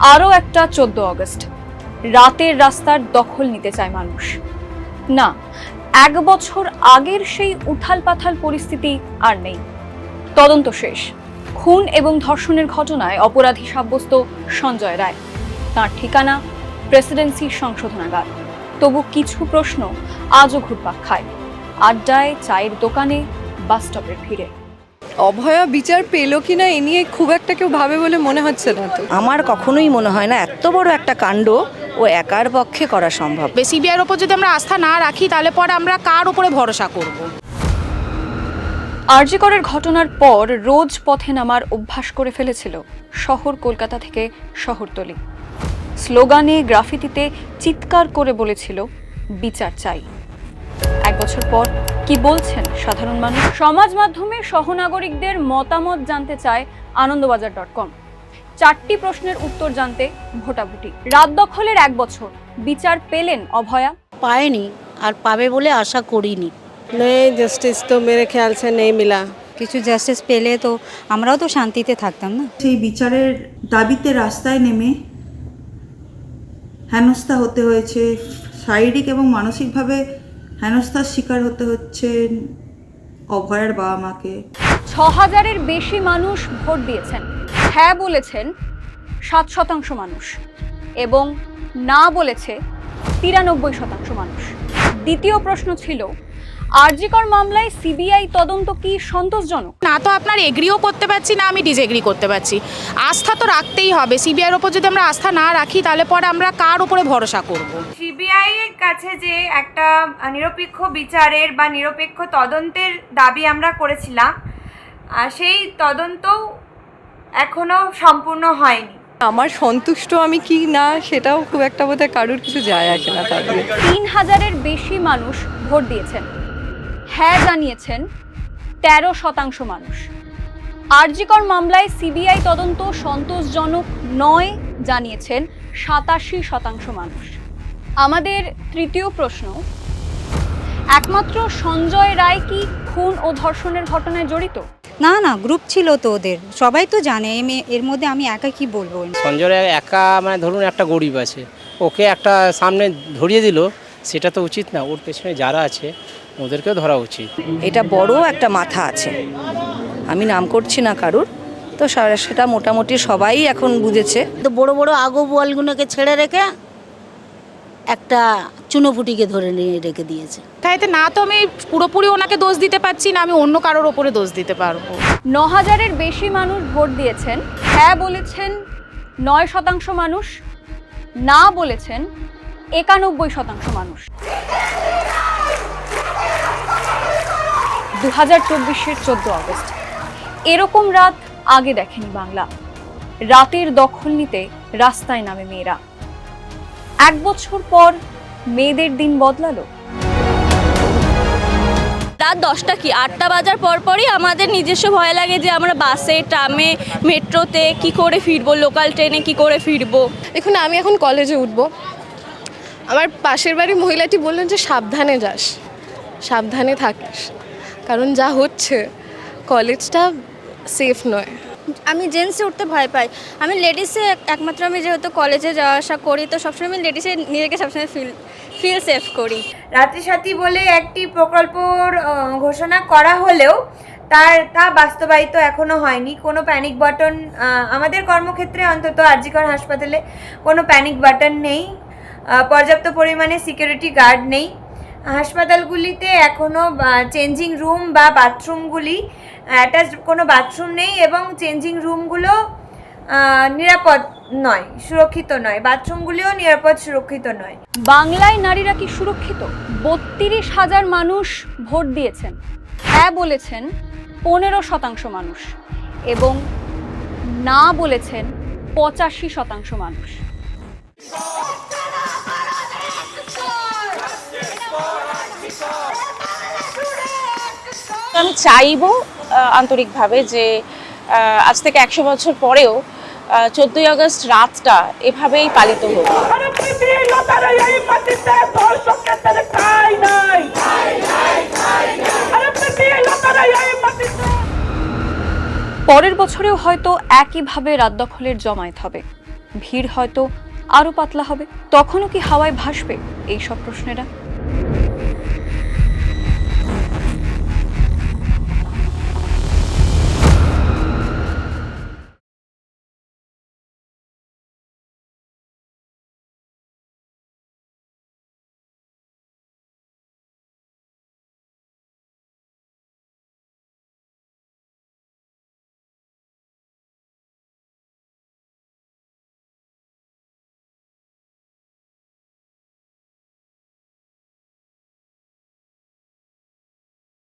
আরও একটা চোদ্দ অগস্ট। রাতের রাস্তার দখল নিতে চায় মানুষ। না, এক বছর আগের সেই উথাল পাথাল পরিস্থিতি আর নেই। তদন্ত শেষ। খুন এবং ধর্ষণের ঘটনায় অপরাধী সাব্যস্ত সঞ্জয় রায়। তার ঠিকানা প্রেসিডেন্সি সংশোধনাগার। তবু কিছু প্রশ্ন আজও ঘুরপাক খায়। আড্ডায় চায়ের দোকানে বাস স্টপের ভিড়ে। অভয়া বিচার পেল কিনা এ নিয়ে খুব একটা কেউ ভাবে বলে মনে হচ্ছে না তো। আমার কখনোই মনে হয় না এত বড় একটা কাণ্ড ও একার পক্ষে করা সম্ভব। সিবিআইয়ের ওপর যদি আমরা আস্থা না রাখি তাহলে পরে আমরা কার উপরে ভরসা করব? আরজিকরের ঘটনার পর রোজ পথে নামার অভ্যাস করে ফেলেছিল শহর কলকাতা থেকে শহরতলি। স্লোগানে গ্রাফিতিতে চিৎকার করে বলেছিল বিচার চাই। এক বছর পর কি বলছেন সাধারণ মানুষ? সমাজ মাধ্যমে সহনাগরিকদের মতামত জানতে চায় আনন্দবাজার ডট কম। চারটি প্রশ্নের উত্তর জানতে ভোটাভুটি। রাত দখলের এক বছর বিচার পেলেন অভয়া? পায়নি আর পাবে বলে আশা করিনি। নেই জাস্টিস তো মেরে খেয়াল সে নেই মিলা। কিছু জাস্টিস পেলে তো আমরাও তো শান্তিতে থাকতাম না। সেই বিচারের দাবিতে রাস্তায় নেমে হেনস্থা হতে হয়েছে শারীরিক এবং মানসিকভাবে হেনস্থার শিকার হতে হচ্ছে অভয়ের বাবা মাকে। ছ হাজারের বেশি মানুষ ভোট দিয়েছেন। হ্যাঁ বলেছেন সাত শতাংশ মানুষ এবং না বলেছে তিরানব্বই শতাংশ মানুষ। দ্বিতীয় প্রশ্ন ছিল আরজিকর মামলায় সিবিআই তদন্ত কি সন্তোষজনক? না তো আপনার এগ্রিও করতে পারছি না আমি ডিসএগ্রি করতে পারছি। আস্থা তো রাখতেই হবে। সিবিআইয়ের ওপর যদি আমরা আস্থা না রাখি তাহলে পরে আমরা কার উপরে ভরসা করব? সিবিআই এর কাছে যে একটা নিরপেক্ষ বিচারের বা নিরপেক্ষ তদন্তের দাবি আমরা করেছিলাম আহ, সেই তদন্ত এখনও সম্পূর্ণ হয়নি। আমার সন্তুষ্ট আমি কি না সেটাও খুব একটা বোধহয় কারোর কিছু যায় আসে না তার তিন হাজারের বেশি মানুষ ভোট দিয়েছেন। হ্যাঁ জানিয়েছেন তেরো শতাংশ মানুষ। আরজিকর মামলায় সিবিআই তদন্ত সন্তোষজনক নয় জানিয়েছেন সাতাশি শতাংশ মানুষ। আমাদের তৃতীয় প্রশ্ন একমাত্র সঞ্জয় রায় কি খুন ও ধর্ষণের ঘটনায় জড়িত? না না গ্রুপ ছিল তো ওদের। সবাই তো জানে এর মধ্যে আমি একা কি বলব? সঞ্জয় রায় একা মানে ধরুন একটা গরিব আছে ওকে একটা সামনে ধরিয়ে দিল সেটা তো উচিত না। ওর পেছনে যারা আছে ওদেরকেও ধরা উচিত। এটা বড় একটা মাথা আছে। আমি নাম করছি না কারুর তো সা- সেটা মোটামুটি সবাই এখন বুঝেছে। তো বড় বড় আগো বোয়ালগুলোকে ছেড়ে রেখে একটা চুনোপুটিকে ধরে নিয়ে রেখে দিয়েছে। তাইতে না তো আমি পুরোপুরি ওনাকে দোষ দিতে পারছি না আমি অন্য কারোর ওপরে দোষ দিতে পারব। ন হাজারের বেশি মানুষ ভোট দিয়েছেন। হ্যাঁ বলেছেন নয় শতাংশ মানুষ না বলেছেন একানব্বই শতাংশ মানুষ। দু হাজার চব্বিশের চোদ্দ আগস্ট। এরকম রাত আগে দেখেনি বাংলা। রাতের দখল নিতে রাস্তায় নামে মেয়েরা। এক বছর পর মেয়েদের দিন বদলালো। রাত দশটা কি? আটটা বাজার পর পরই আমাদের নিজস্ব ভয় লাগে যে আমরা বাসে ট্রামে মেট্রোতে কি করে ফিরবো লোকাল ট্রেনে কি করে ফিরবো? দেখুন আমি এখন কলেজে উঠব। আমার পাশের বাড়ির মহিলাটি বললেন যে সাবধানে যাস। সাবধানে থাকিস। কারণ যা হচ্ছে কলেজটা সেফ নয়। আমি জেন্টসে উঠতে ভয় পাই। আমি লেডিসে একমাত্র আমি যেহেতু কলেজে যাওয়া আসা করি তো সবসময় আমি লেডিসে নিজেকে সবসময় ফিল ফিল সেফ করি। রাত্রি সাথী বলে একটি প্রকল্পর ঘোষণা করা হলেও তার তা বাস্তবায়িত এখনও হয়নি। কোনো প্যানিক বাটন আমাদের কর্মক্ষেত্রে অন্তত আরজিকর হাসপাতালে কোনো প্যানিক বাটন নেই। পর্যাপ্ত পরিমাণে সিকিউরিটি গার্ড নেই। হাসপাতালগুলিতে এখনও চেঞ্জিং রুম বা বাথরুমগুলি অ্যাটাচ কোনো বাথরুম নেই এবং চেঞ্জিং রুমগুলো নিরাপদ নয়, সুরক্ষিত নয়। বাথরুমগুলিও নিরাপদ, সুরক্ষিত নয়। বাংলায় নারীরা কি সুরক্ষিত? বত্রিশ হাজার মানুষ ভোট দিয়েছেন। হ্যাঁ বলেছেন পনেরো শতাংশ মানুষ এবং না বলেছেন পঁচাশি শতাংশ মানুষ। আমি চাইব আন্তরিকভাবে যে আজ থেকে একশো বছর পরেও চোদ্দই আগস্ট রাতটা এভাবেই পালিত হোক। পরের বছরেও হয়তো একইভাবে রাত দখলের জমায়েত হবে। ভিড় হয়তো আরও পাতলা হবে। তখনও কি হাওয়ায় ভাসবে? এই সব প্রশ্নেরা